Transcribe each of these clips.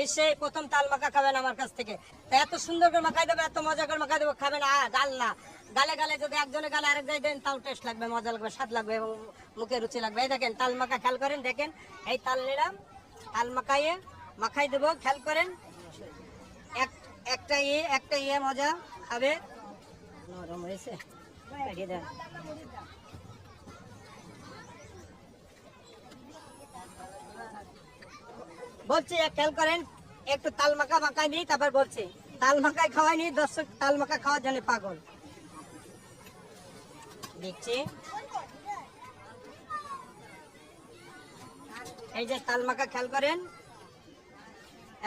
বিশ্বে প্রথম তাল মাখা খাবেন আমার কাছ থেকে। এত সুন্দর করে মাখাই দেবো, এত মজা করে মাখাই দেবো, খাবেন আ গাল না। গালে গালে যদি একজনে গালে আরেক জায়গায় দেন, তাও টেস্ট লাগবে, মজা লাগবে, স্বাদ লাগবে এবং মুখে রুচি লাগবে। এই দেখেন, তাল মাখা খেয়াল করেন, দেখেন, এই তাল নিলাম, তাল মাখাইয়ে মাখাই দেবো, খেয়াল করেন, এক, একটা ইয়ে একটা ইয়ে মজা খাবে নরম হয়েছে। বলছি খেয়াল করেন, একটু তাল মাখা মাখাই নিই, তারপর বলছি, তাল মাখাই খাওয়াই নিই, দর্শক তাল মাখা খাওয়ার জন্য পাগল। দেখছি। এই যে তাল মাখা, খেয়াল করেন,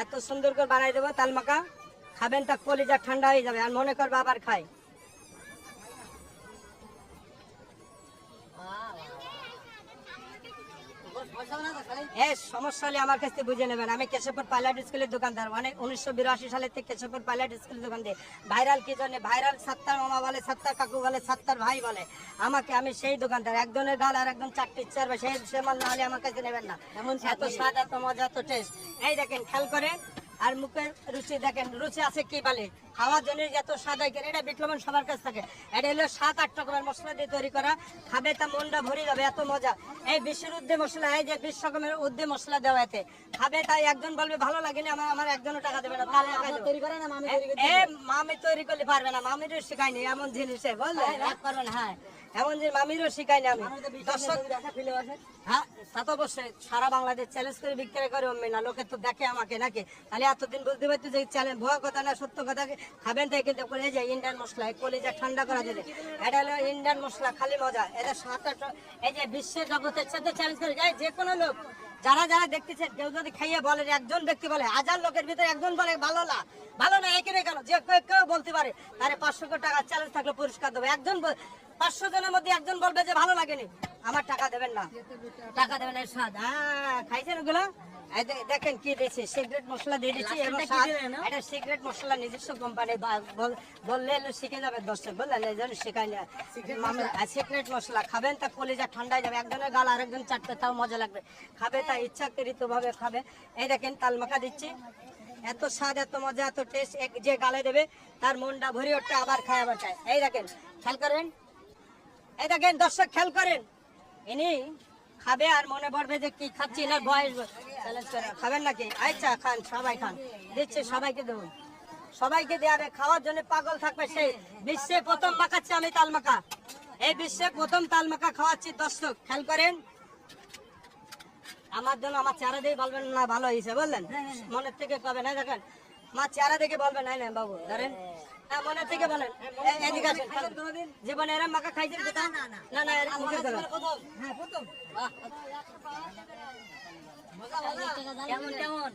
এত সুন্দর করে বানাই দেবো তাল মাখা। খাবেন তা কলিজা ঠান্ডা হয়ে যাবে, আর মনে করব আবার খাই। এ সমস্যা হলে আমার কাছ বুঝে নেবেন। আমি কেশবপুর পাইলট স্কুলের দোকানদার। অনেক উনিশশো বিরাশি সালের থেকে কেশবপুর পাইলট স্কুলের দোকান দিয়ে। ভাইরাল কি জন্য? ভাইরাল সাত্তার মামা বলে সাত্তার কাকু বলে সাত্তার ভাই বলে। আমাকে আমি সেই দোকানদার। একজনের গাল আর একদম চারটি চারবে সেই সে মাল না হলে আমার কাছে নেবেন না। এমন এত স্বাদ এত মজা এত টেস্ট এই দেখেন খেয়াল করে আর মুখের রুচি দেখেন। রুচি আছে কি বলে? খাওয়ার জন্য এত স্বাদ হয় কেন? এটা বিক্রমণ সবার কাছ থাকে। এটা হলো সাত আট রকমের মশলা দিয়ে তৈরি করা। খাবে তা মনটা ভরে যাবে এত মজা। এই বিশ্বের উদ্দে মশলা এই যে বিশ রকমের উদ্দে মশলা দেওয়া এতে। খাবে তাই একজন বলবে ভালো লাগেনি আমার আমার একজনও টাকা দেবে না তাহলে তৈরি করে না মামি এ মামি তৈরি করলে পারবে না মামিরও শিখায়নি এমন জিনিসে বুঝলে? রাগ না হ্যাঁ। এমন যে মামিরও শিখায়নি আমি। দর্শক হ্যাঁ তা তো অবশ্যই। সারা বাংলাদেশ চ্যালেঞ্জ করে বিক্রি করে অমনি না লোকে তো দেখে আমাকে নাকি। তাহলে এতদিন বুঝতে পারতো যে চ্যালেঞ্জ ভয় কথা না সত্য কথা। খাবেন তাই কিন্তু এই যে ইন্ডিয়ান মশলা, এই কলিজা ঠান্ডা করা যাবে এটা হলো ইন্ডিয়ান মশলা, খালি মজা। এটা সাত এই যে বিশ্বের জগতের সাথে চ্যালেঞ্জ করে যায় যে কোনো লোক, যারা যারা দেখতেছে, কেউ যদি খাইয়ে বলে একজন ব্যক্তি বলে, হাজার লোকের ভিতরে একজন বলে, ভালো না ভালো না, একে কেন? যে কেউ বলতে পারে, তারে পাঁচশো টাকা চ্যালেঞ্জ থাকলে পুরস্কার দেবে। একজন পাঁচশো জনের মধ্যে একজন বলবে যে ভালো লাগেনি। আমার টাকা দেবেন না। টাকা দেবেন এর স্বাদ। হ্যাঁ খাইছেন ওগুলো? দেখেন কি দিয়েছে। সিগারেট মশলা দিয়ে দিচ্ছি এবং এটা সিগারেট মশলা নিজস্ব কোম্পানি বললে এলো শিখে যাবে দর্শক। বললেন এই জন্য শেখাই না। সিগারেট মশলা? খাবেন তা কলিজা ঠান্ডা হয়ে যাবে। একজনের গাল আরেকজন চাটতে তাও মজা লাগবে। খাবে তা ইচ্ছাকৃত ভাবে খাবে। এই দেখেন তাল মাখা দিচ্ছি। এত স্বাদ এত মজা এত টেস্ট যে গালে দেবে তার মনটা ভরে উঠতে আবার খায় আবার খায়। এই দেখেন খেয়াল করেন। এই দেখেন, দর্শক, খেয়াল করেন। ইনি খাবে আর মনে পড়বে যে কি খাচ্ছি, না বয়স খাবেন নাকি? আচ্ছা খান, সবাই খান। দিচ্ছে, সবাইকে দেবো। সবাইকে দেওয়াবে খাওয়ার জন্য পাগল থাকবে সেই বিশ্বে প্রথম মাখাচ্ছি আমি তাল মাখা। এই বিশ্বে প্রথম তাল মাখা খাওয়াচ্ছি, দর্শক, খেয়াল করেন। আমার জন্য আমার চেহারা দিয়ে বলবেন না, ভালো হয়েছে, বললেন? মনের থেকে কবে না দেখেন। আমার চেহারা দেখে বলবেন নাই না বাবু, ধরেন। হ্যাঁ, মনে থেকে বলেন। এদিকে আসেন জীবনে এরা মাকা খাইছে না না না না এরা মুখে প্রথম। হ্যাঁ প্রথম। কেমন কেমন?